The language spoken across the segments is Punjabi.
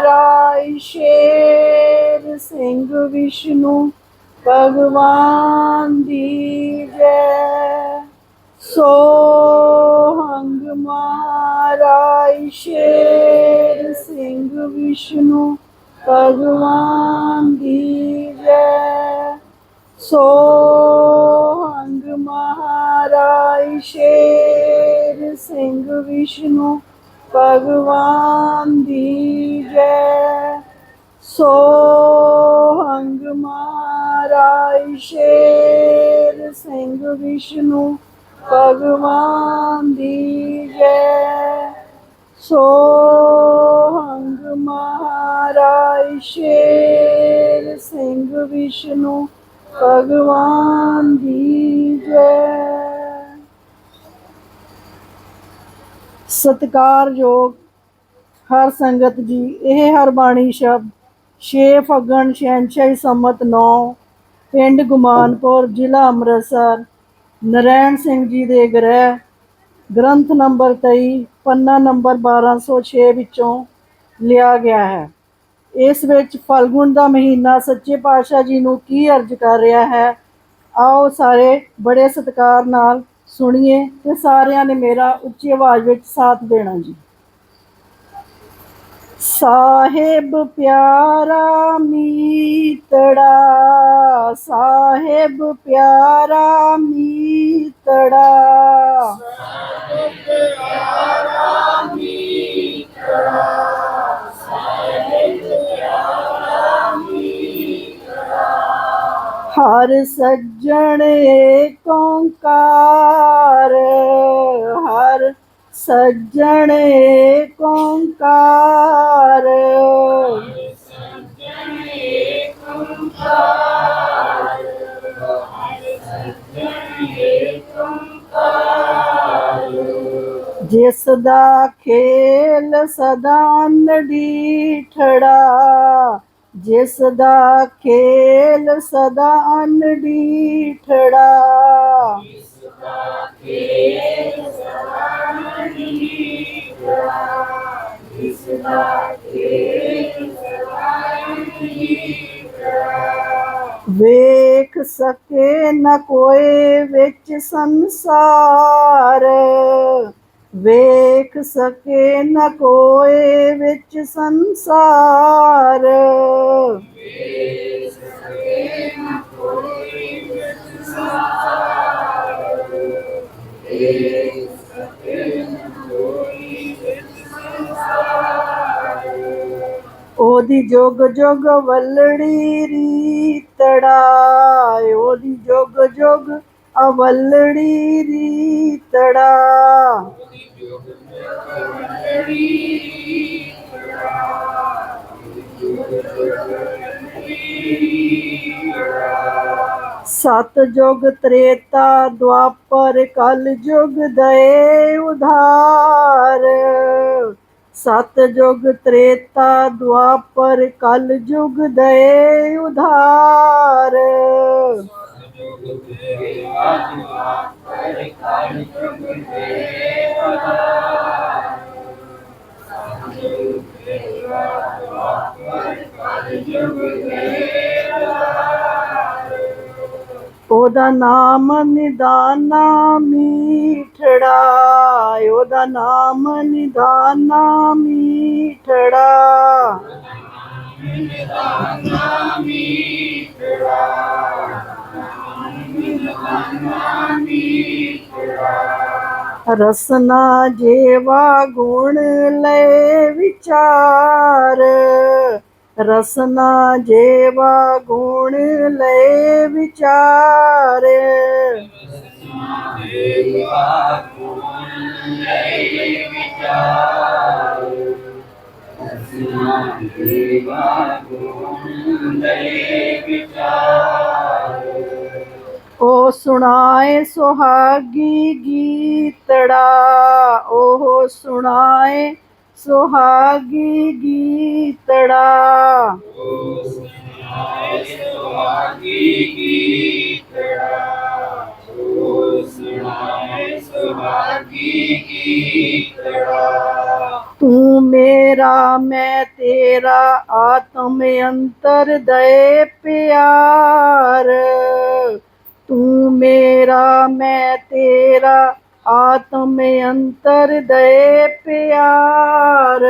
ਰਾਈ ਸ਼ੇਰ ਸਿੰਘ ਵਿਸ਼ਨੂੰ ਭਗਵਾਨ ਦੀ ਜੈ ਸੋ ਹੰਗ ਮਹਾਰਾਜ ਸ਼ੇਰ ਸਿੰਘ ਵਿਸ਼ਨੂੰ ਭਗਵਾਨ ਦੀ ਜੈ ਸੋ ਹੰਗ ਮਹਾਰਾਜ ਸ਼ੇਰ ਸਿੰਘ ਵਿਸ਼ਨੂੰ ਭਗਵਾਨ ਦੀ ਜੈ। ਸੋ ਹੰਗ ਮਹਾਰਾਜ ਸ਼ੇਰ ਸਿੰਘ ਵਿਸ਼ਨੂੰ ਭਗਵਾਨ ਦੀ ਜੈ। ਸੋ ਹੰਗ ਮਹਾਰਾਜ ਸ਼ੇਰ ਸਿੰਘ ਵਿਸ਼ਨੂੰ ਭਗਵਾਨ ਦੀ ਜੈ। ਸਤਿਕਾਰਯੋਗ ਹਰ ਸੰਗਤ ਜੀ, ਇਹ ਹਰ ਬਾਣੀ ਸ਼ਬਦ 6 ਫੱਗਣ ਸ਼ੈਨਸ਼ਾਹੀ ਸੰਮਤ 9 ਪਿੰਡ ਗੁਮਾਨਪੁਰ, ਜ਼ਿਲ੍ਹਾ ਅੰਮ੍ਰਿਤਸਰ, ਨਰੈਣ ਸਿੰਘ ਜੀ ਦੇ ਗ੍ਰਹਿ, ਗ੍ਰੰਥ ਨੰਬਰ 23 ਪੰਨਾ ਨੰਬਰ 1206 ਵਿੱਚੋਂ ਲਿਆ ਗਿਆ ਹੈ। ਇਸ ਵਿੱਚ ਫਲਗੁਣ ਦਾ ਮਹੀਨਾ ਸੱਚੇ ਪਾਤਸ਼ਾਹ ਜੀ ਨੂੰ ਕੀ ਅਰਜ ਕਰ ਰਿਹਾ ਹੈ, ਆਓ ਸਾਰੇ ਬੜੇ ਸਤਿਕਾਰ ਨਾਲ ਸੁਣੀਏ ਤੇ ਸਾਰਿਆਂ ਨੇ ਮੇਰਾ ਉੱਚੀ ਆਵਾਜ਼ ਵਿੱਚ ਸਾਥ ਦੇਣਾ ਜੀ। ਸਾਹਿਬ ਪਿਆਰਾ ਮੀਤੜਾ ਸਾਹਿਬ ਪਿਆਰਾ ਮੀਤੜਾ। ਹਰ ਸੱਜਣ ਏਕ ਓੰਕਾਰ ਹਰ ਸੱਜਣ ਏਕ ਓੰਕਾਰ। ਜਿਸ ਦਾ ਖੇਲ ਸਦਾ ਨਡੀਠੜਾ ਜਿਸ ਦਾ ਖੇਲ ਸਦਾ ਅਨਡੀਠੜਾ ਵੇਖ ਸਕੇ ਨ ਕੋਏ ਵਿੱਚ ਸੰਸਾਰ। ਵੇਖ ਸਕੇ ਨ ਕੋਏ ਵਿੱਚ ਸੰਸਾਰ। ਉਹਦੀ ਜੋਗ ਜੋਗ ਵੱਲੜੀ ਰੀਤੜਾ ਉਹਦੀ ਜੋਗ ਜੋਗ ਅਵੱਲੜੀ ਰੀਤੜਾ ਸਤ ਜੁਗ ਤ੍ਰੇਤਾ, ਦੁਆਪਰ ਕਲ ਜੁਗ ਦਏ ਉਧਾਰ। ਸਤ ਜੁਗ ਤ੍ਰੇਤਾ ਦੁਆਪਰ ਕਲ ਜੁਗ ਦਏ ਉਧਾਰ। ਉਹਦਾ ਨਾਮ ਨਿਦਾਨਾ ਮੀਠੜਾ ਉਹਦਾ ਨਾਮ ਨਿਦਾਨਾ ਮੀਠੜਾ। ਰਸਨਾ ਜੇਵਾ ਗੁਣ ਲੈ ਵਿਚਾਰ। ਰਸਨਾ ਜੇਵਾ ਗੁਣ ਲੈ ਵਿਚਾਰ। ਉਹ ਸੁਣਾਏ ਸੁਹਾਗੀ ਗੀਤੜਾ ਉਹ ਸੁਣਾਏ ਸੁਹਾਗੀ ਗੀਤੜਾ। ਤੂੰ ਮੇਰਾ ਮੈਂ ਤੇਰਾ ਆਤਮ ਅੰਤਰ ਦੇ ਪਿਆਰ। ਤੂੰ ਮੇਰਾ ਮੈਂ ਤੇਰਾ ਆਤਮ ਅੰਤਰ ਦਏ ਪਿਆਰ।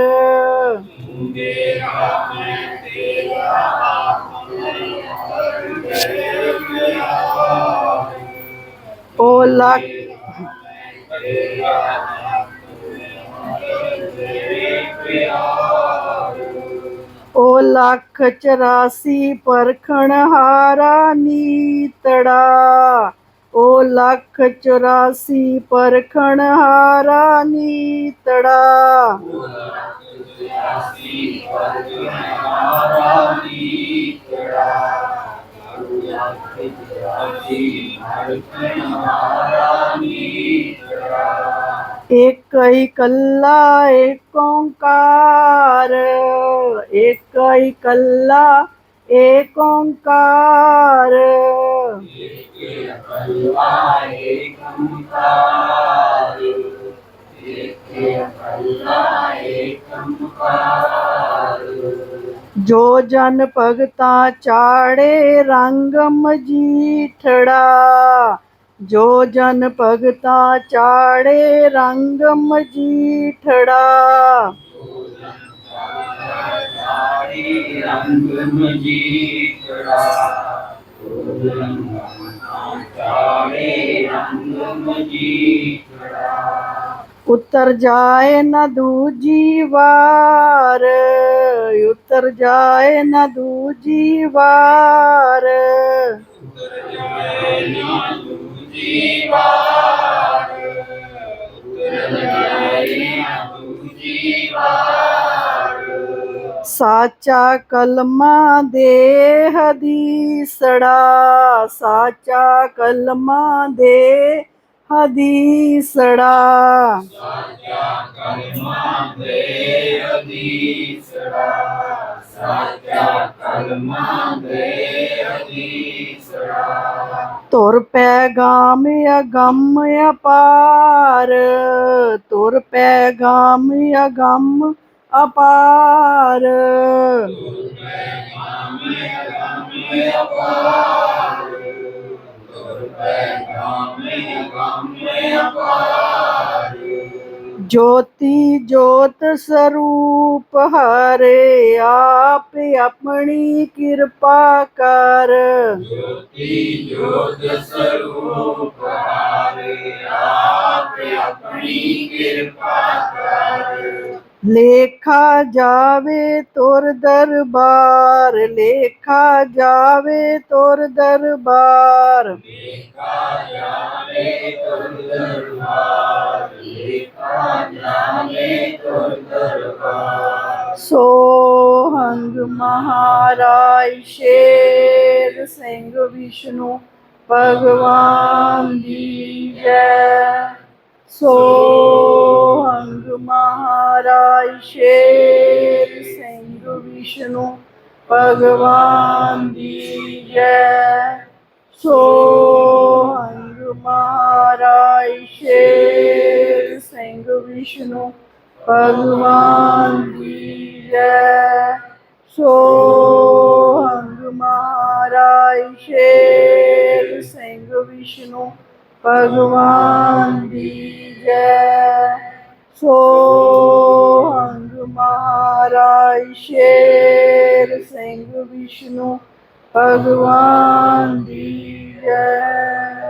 ਓ ਲੱਖ ਓ ਲੱਖ 84 ਪਰਖਣ ਹਾਰਾ ਨੀਤੜਾ ਓ ਲੱਖ 84 ਪਰਖਣ ਹਾਰਾ ਨੀਤੜਾ। ਇੱਕ ਇਕੱਲਾ ਏਕ ਓੰਕਾਰ ਇੱਕ ਇਕੱਲਾ ਏਕ ਓੰਕਾਰ। ਜੋ ਜਨ ਭਗਤਾ ਚਾੜੇ ਰੰਗ ਮਜੀਠੜਾ ਜੋ ਜਨ ਭਗਤਾ ਚਾੜੇ ਰੰਗ ਮਜੀਠੜਾ। ਰੰਗ ਮਜੀਤੜਾ ਚਾਰੇ ਰੰਗ ਉਤਰ ਜਾਏ ਨਾ ਦੂਜੀ ਵਾਰ, ਉਤਰ ਜਾਏ ਨਾ ਦੂਜੀ ਵਾਰ। ਦੂਜੀ ਸਾਚਾ ਕਲਮਾ ਦੇ ਹਦੀਸੜਾ ਸਾਚਾ ਕਲਮਾ ਦੇ ਹਦੀਸੜਾ ਸਾਚਾ ਕਲਮਾ ਦੇ ਅਦੀਸੜਾ ਸਾਚਾ ਕਲਮਾ ਦੇ ਅਦੀਸੜਾ ਤੁਰ ਪੈਗਾਮ ਅਗੰਮ ਅਪਾਰ ਤੁਰ ਪੈਗਾਮ ਅਗੰਮ ਅਪਾਰ। ਜੋਤੀ ਜੋਤ ਸਰੂਪ ਹਰੇ, ਆਪ ਆਪਣੀ ਕਿਰਪਾ ਕਰ। ਜੋਤੀ ਜੋਤ ਸਰੂਪ ਹਾਰੇ, ਆਪ ਆਪਣੀ ਕਿਰਪਾ ਕਰ। ਲੇਖਾ ਜਾਵੇ ਤੁਰ ਦਰਬਾਰ, ਲੇਖਾ ਜਾਵੇ ਤੁਰ ਦਰਬਾਰ। ਲੇਖਾ ਜਾਵੇ ਤੁਰ ਦਰਬਾਰ ਲੇਖਾ ਜਾਵੇ ਤੁਰ ਦਰਬਾਰ ਸੋ ਹੰਗ ਮਹਾਰਾਜ ਸ਼ੇਰ ਸਿੰਘ ਵਿਸ਼ਨੂੰ ਭਗਵਾਨ ਦੀ ਜੈ। ਸੋ ਹੰਗ ਮਹਾਰਾਜ ਸ਼ੇਰ ਸਿੰਘ ਵਿਸ਼ਨੂੰ ਭਗਵਾਨ ਦੀ ਜੈ ਸੋ ਹੰਗ ਮਹਾਰਾਜ ਸ਼ੇਰ ਸਿੰਘ ਵਿਸ਼ਨੂੰ ਭਗਵਾਨ ਦੀ ਜੈ ਸੋ ਹੰਗ ਮਹਾਰਾਜ ਸ਼ੇਰ ਸਿੰਘ सोहंग महाराज शेर सिंह विष्णु भगवान दी जय